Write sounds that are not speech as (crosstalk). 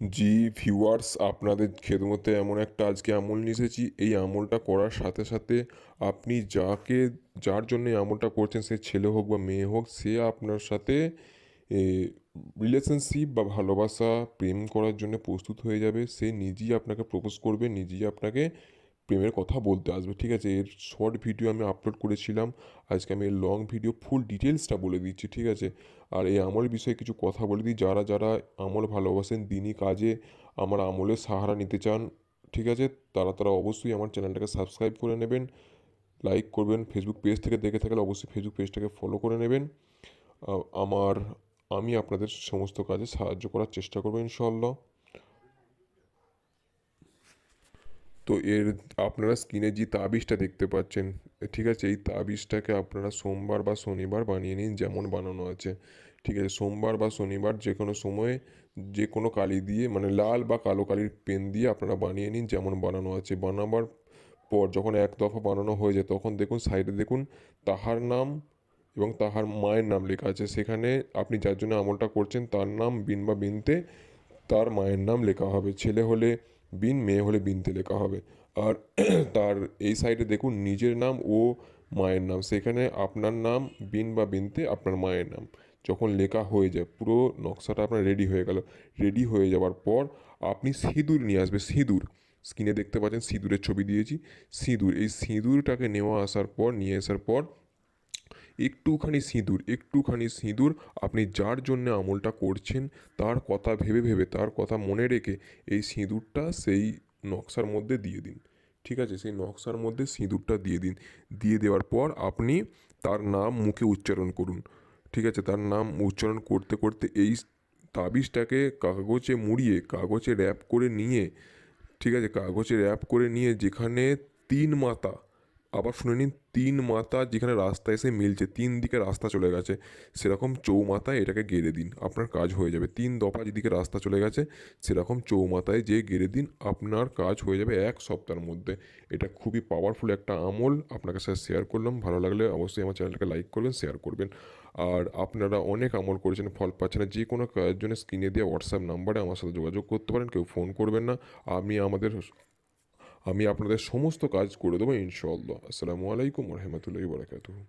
জি viewers আপনাদের খেদমতে এমন একটা আজকে আমল নিয়ে এসেছি। এই আমলটা করার সাথে সাথে আপনি যাকে, যার জন্য আমলটা করছেন, সে ছেলে হোক বা মেয়ে হোক, সে আপনার সাথে রিলেশনশিপ বা ভালোবাসা, প্রেম করার জন্য প্রস্তুত হয়ে যাবে। সে নিজেই আপনাকে প্রপোজ করবে, নিজেই আপনাকে প্রেমের কথা বলতে আসবে, ঠিক আছে? এর শর্ট ভিডিও আমি আপলোড করেছিলাম। আজকে আমি এর লং ভিডিও ফুল ডিটেলসটা বলে দিচ্ছি, ঠিক আছে? আর এই আমল বিষয়ে কিছু কথা বলে দিই। যারা যারা আমল ভালোবাসেন, দিনই কাজে আমার আমলের সাহারা নিতে চান, ঠিক আছে? তারা তারা অবশ্যই আমার চ্যানেলটাকে সাবস্ক্রাইব করে নেবেন। লাইক করবেন। ফেসবুক পেজ থেকে দেখে থাকলে অবশ্যই ফেসবুক পেজটাকে ফলো করে নেবেন। আমার, আমি আপনাদের সমস্ত কাজে সাহায্য করার চেষ্টা করব ইনশাল্লাহ তো এর আপনারা স্ক্রিনে যে তাবিজটা দেখতে পাচ্ছেন, ঠিক আছে, এই তাবিজটাকে আপনারা সোমবার বা শনিবার বানিয়ে নিন যেমন বানানো আছে, ঠিক আছে, সোমবার বা শনিবার যে কোনো সময়ে যে কোনো কালি দিয়ে মানে লাল বা কালো কালির পেন দিয়ে আপনারা বানিয়ে নিন যেমন বানানো আছে। বানাবার পর যখন এক দফা বানানো হয়ে যায়, তখন দেখুন সাইডে দেখুন তাহার নাম এবং তাহার মায়ের নাম লেখা আছে। সেখানে আপনি যার জন্য আমলটা করছেন, তার নাম বিন বা বিনতে তার মায়ের নাম লেখা হবে। ছেলে হলে বিন, মেয়ে হলে বিনতে লেখা হবে। আর (clears throat) তার এই সাইডে দেখুন, নিজের নাম ও মায়ের নাম। সেখানে আপনার নাম, বিন বা বিনতে আপনার মায়ের নাম। যখন লেখা হয়ে যায়, পুরো নকশাটা আপনার রেডি হয়ে গেল। রেডি হয়ে যাওয়ার পর আপনি সিঁদুর নিয়ে আসবে সিঁদুর। স্ক্রিনে দেখতে পাচ্ছেন, সিঁদুরের ছবি দিয়েছি। সিঁদুর, এই সিঁদুরটাকে নেওয়া আসার পর, নিয়ে আসার পর একটুখানি সিঁদুর একটুখানি সিঁদুর। আপনি যার জন্য আমলটা করছেন, তার কথা ভেবে ভেবে, তার কথা মনে রেখে এই সিঁদুরটা সেই নকশার মধ্যে দিয়ে দিন। ঠিক আছে? সেই নকশার মধ্যে সিঁদুরটা দিয়ে দিন। দিয়ে দেওয়ার পর আপনি তার নাম মুখে উচ্চারণ করুন। ঠিক আছে? তার নাম উচ্চারণ করতে করতে এই তাবিজটাকে কাগজে মুড়িয়ে, কাগজে র্যাপ করে নিয়ে, ঠিক আছে? কাগজে র্যাপ করে নিয়ে যেখানে তিন মাথা আবার শুনে নিন, তিন মাথা যেখানে রাস্তা এসে মিলছে, তিন দিকে রাস্তা চলে গেছে। সেরকম চৌমাথায় এটাকে গেড়ে দিন, আপনার কাজ হয়ে যাবে। তিন দফা যেদিকে রাস্তা চলে গেছে, সেরকম চৌমাথায় যে গেড়ে দিন, আপনার কাজ হয়ে যাবে এক সপ্তাহের মধ্যে। এটা খুবই পাওয়ারফুল একটা আমল, আপনাকে সাথে শেয়ার করলাম। ভালো লাগলে অবশ্যই আমার চ্যানেলটাকে লাইক করবেন শেয়ার করবেন। আর আপনারা অনেক আমল করেছেন, ফল পাচ্ছেন না, যে কোনো কাজের জন্য স্ক্রিনে দিয়ে হোয়াটসঅ্যাপ নাম্বারে আমার সাথে যোগাযোগ করতে পারেন, কেউ ফোন করবেন না। আমি আমাদের আমি আপনাদের সমস্ত কাজ করে দেবো ইনশাআল্লাহ। আসসালামু আলাইকুম রহমতুল্লাহি বারাকাতুহু।